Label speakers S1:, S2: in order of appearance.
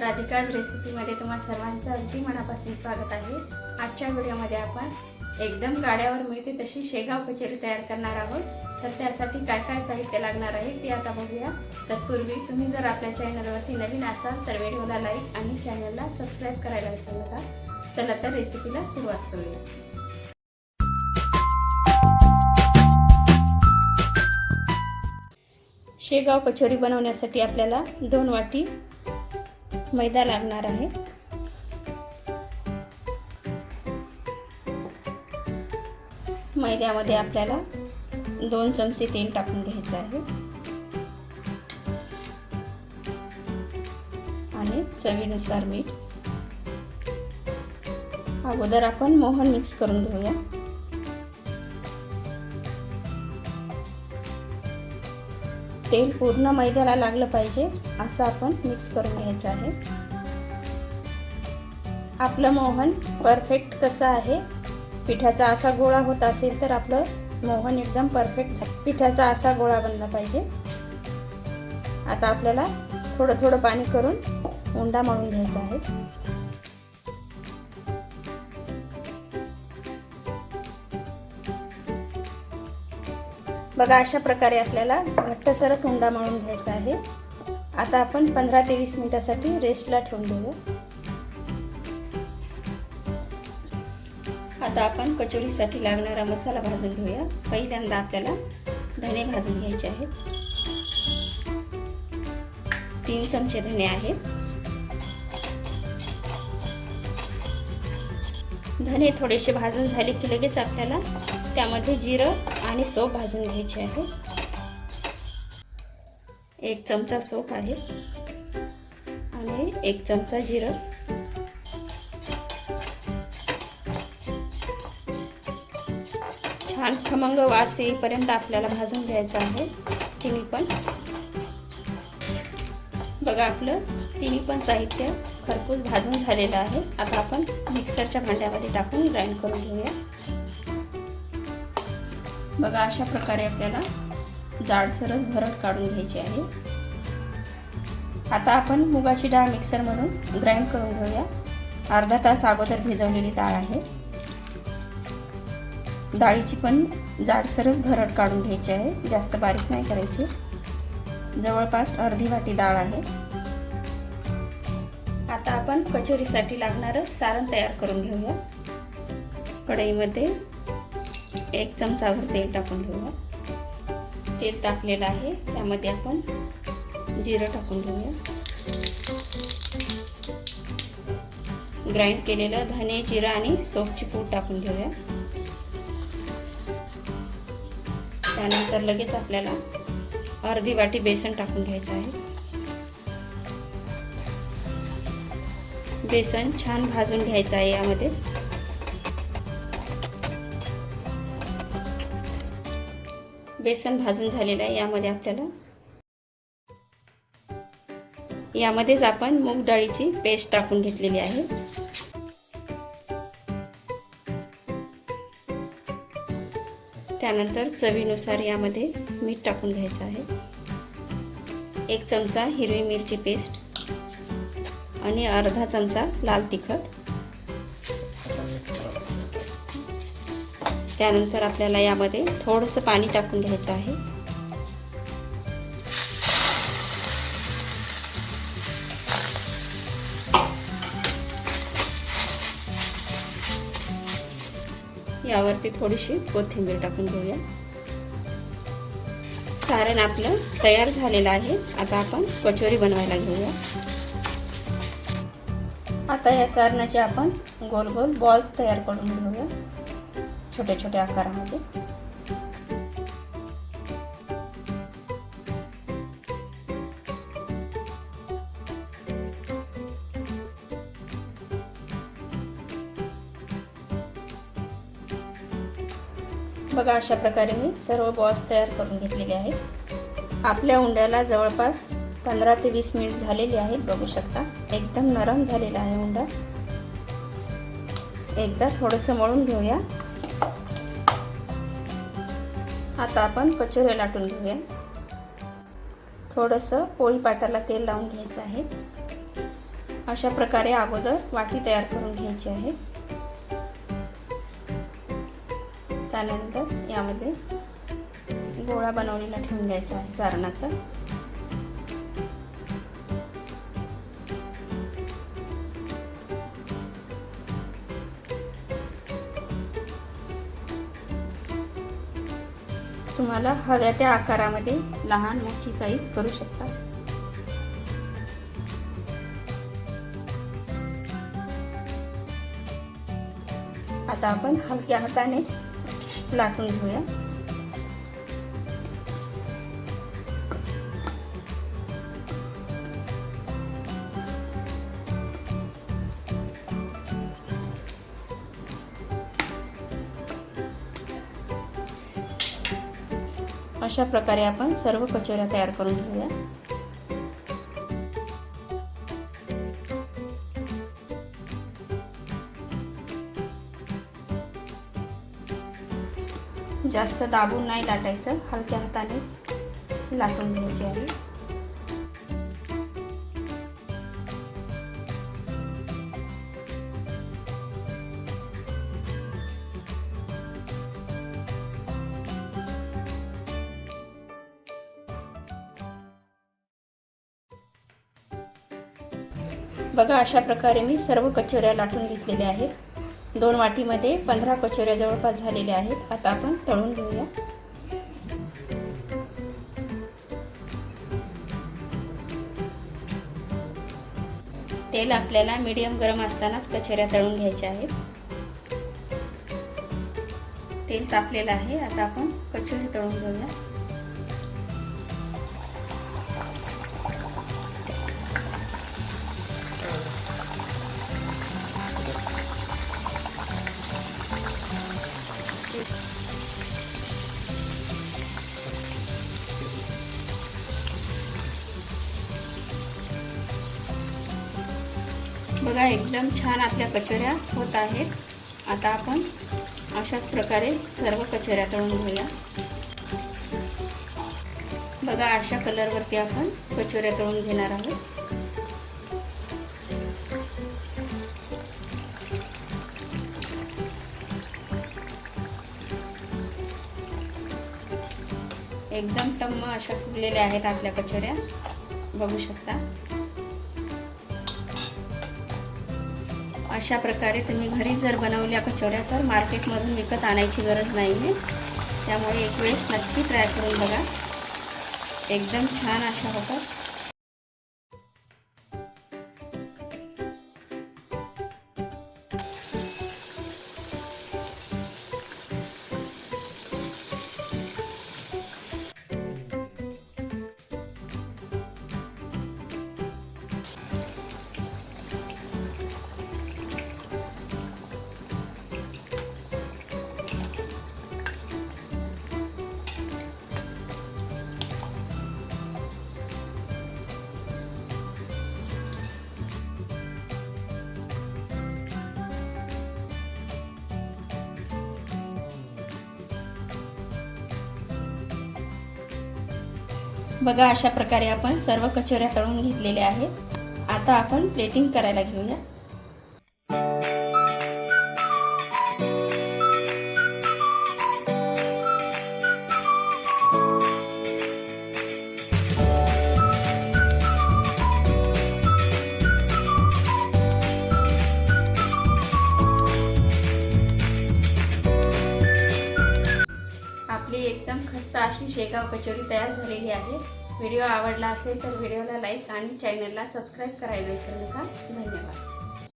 S1: राधिकाज रेसिपीमध्ये तुम्हा सर्वांचं अगदी मनापासून स्वागत आहे. आजच्या व्हिडिओमध्ये आपण एकदम गाड्यावर मिळते तशी शेगाव कचोरी तयार करणार आहोत. तर त्यासाठी काय काय साहित्य लागणार आहे ते आता बघूया. तत्पूर्वी तुम्ही जर आपल्या चॅनलवरती नवीन असाल तर व्हिडिओला लाईक आणि चॅनलला सबस्क्राईब करायला विसरू नका. चला तर रेसिपीला सुरुवात करूया. शेगाव कचोरी बनवण्यासाठी आपल्याला दोन वाटी मैदा लागणार आहे. मैद्यामध्ये आपल्याला दोन चमचे तेल टाकून घ्यायचं आहे. आणि चवीनुसार मीठ. अगोदर आपण मोहन मिक्स करून घेऊया. तेल पूर्ण मैद्याला लागलं पाहिजे असं आपण मिक्स करून घ्यायचं आहे. आपलं मोहन परफेक्ट कसं आहे? पिठाचा असा गोळा होत असेल तर आपलं मोहन एकदम परफेक्ट पिठाचा असा गोळा बनला पाहिजे. आता आपल्याला थोडं थोडं पाणी करून उंडा मळून घ्यायचा आहे. बघा अशा प्रकारे आपल्याला घट्टसरच हुंडा मळून घ्यायचा आहे. आता आपण पंधरा ते वीस मिनिटासाठी रेस्टला ठेवून देऊया. आता आपण कचोरीसाठी लागणारा मसाला भाजून घेऊया. पहिल्यांदा आपल्याला धणे भाजून घ्यायचे आहेत. तीन चमचे धणे आहेत. धने थोडेसे भाजून झाले की लगेच आपल्याला त्यामध्ये जिरं आणि सोप भाजून घ्यायचे आहे. एक चमचा सोप आहे. आणि एक चमचा जिरं. छान खमंग वास येईपर्यंत आपल्याला भाजून घ्यायचं आहे. तिन्ही पण. बघा आपलं तिन्ही पण साहित्य खरपूस भाजून झालेलं आहे. आता आपण मिक्सरच्या भांड्यामध्ये टाकून ग्राइंड करून घेऊया. बघा अशा प्रकारे आपल्याला जाडसरच भरट काढून घ्यायची आहे. आता आपण मुगाची डाळ मिक्सरमधून ग्राइंड करून घेऊया. अर्धा तास अगोदर भिजवलेली डाळ आहे. डाळीची पण जाडसरच भरट काढून घ्यायची आहे. जास्त बारीक नाही करायची. जवळपास अर्धी वाटी डाळ आहे. आता आपण कचोरीसाठी लागणारं सारण तयार करून घेऊया. कढईमध्ये एक चमचाभर तेल टाकून घेऊया. तेल तापलेलं आहे त्यामध्ये आपण जिरं टाकून घेऊया. ग्राइंड केलेलं धने जिरं आणि सोपची पूड टाकून घेऊया. त्यानंतर लगेच आपल्याला अर्धी वाटी बेसन टाकून घ्यायचं आहे. बेसन छान भाजून घ्यायचं आहे यामध्येच. बेसन भाजून झालेलं आहे यामध्ये आपल्याला. यामध्येच आपण मूग डाळीची पेस्ट टाकून घेतलेली आहे. त्यानंतर चवीनुसार यामध्ये मीठ टाकून घ्यायचं आहे. एक चमचा हिरवी मिरची पेस्ट. आणि अर्धा चमचा लाल तिखट. त्यानंतर आपल्याला यामध्ये थोडंसं पाणी टाकून घ्यायचं आहे. यावरती थोडीशी कोथिंबीर टाकून घेऊया. सारण आपलं तयार झालेलं आहे. आता आपण कचोरी बनवायला घेऊया. आता या सारणाचे आपण गोल गोल बॉल्स तयार करून घेऊया. छोट्या छोट्या आकारामध्ये. बघा अशा प्रकारे मी सर्व बॉल्स तयार करून घेतलेले आहेत. आपल्या उंड्याला जवळपास पंधरा ते वीस मिनिट झालेली आहेत बघू शकता. एकदम नरम झालेला आहे उंडा. एकदा थोडंसं मळून घेऊया. आता आपण कचोऱ्या लाटून घेऊया. थोडंसं पोळी पाटाला तेल लावून घ्यायचं आहे. अशा प्रकारे अगोदर वाटी तयार करून घ्यायची आहे. त्यानंतर यामध्ये गोळा बनवलेला ठेवून द्यायचा आहे सारणाचा. तुम्हाला हव्या त्या आकारामध्ये लहान मोठी साईज करू शकता. आता आपण हलक्या हाताने लाटून घेऊया. अशा प्रकारे आपण सर्व कचोऱ्या तयार करून घेऊया. जास्त दाबून नाही लाटायचं हलक्या हातानेच लाटून घ्यायचे आहे बघा अशा प्रकारे मी सर्व कचोऱ्या लाटून घेतलेल्या आहेत. दोन वाटीमध्ये पंधरा कचोऱ्या जवळपास झालेल्या आहेत. आता आपण तळून घेऊया. तेल आपल्याला मीडियम गरम असतानाच कचोऱ्या तळून घ्यायच्या आहेत. तेल तापलेलं आहे. आता आपण कचोरी तळून घेऊया. बघा एकदम छान आपल्या कचोऱ्या होत आहेत. आता आपण अशाच प्रकारे सर्व कचोऱ्या तळून घेऊया. बघा अशा कलरवरती आपण कचोऱ्या तळून घेणार आहोत. एकदम टम्म अशा फुगलेल्या आहेत आपल्या कचोऱ्या. बघू शकता. अशा प्रकारे तुम्ही घरी जर बनवल्या कचोऱ्या तर मार्केटमधून विकत आणायची गरज नाही आहे त्यामुळे एक वेळेस नक्की ट्राय करून बघा. एकदम छान अशा होतात. बघा अशा प्रकारे आपण सर्व कचोऱ्या तळून घेतलेल्या आहेत. आता आपण प्लेटिंग करायला घेऊया. अशी शेगाव कचोरी तयार झालेली आहे. व्हिडिओ आवडला असेल तर व्हिडिओला लाईक आणि चॅनलला सबस्क्राईब करायला विसरू नका. धन्यवाद.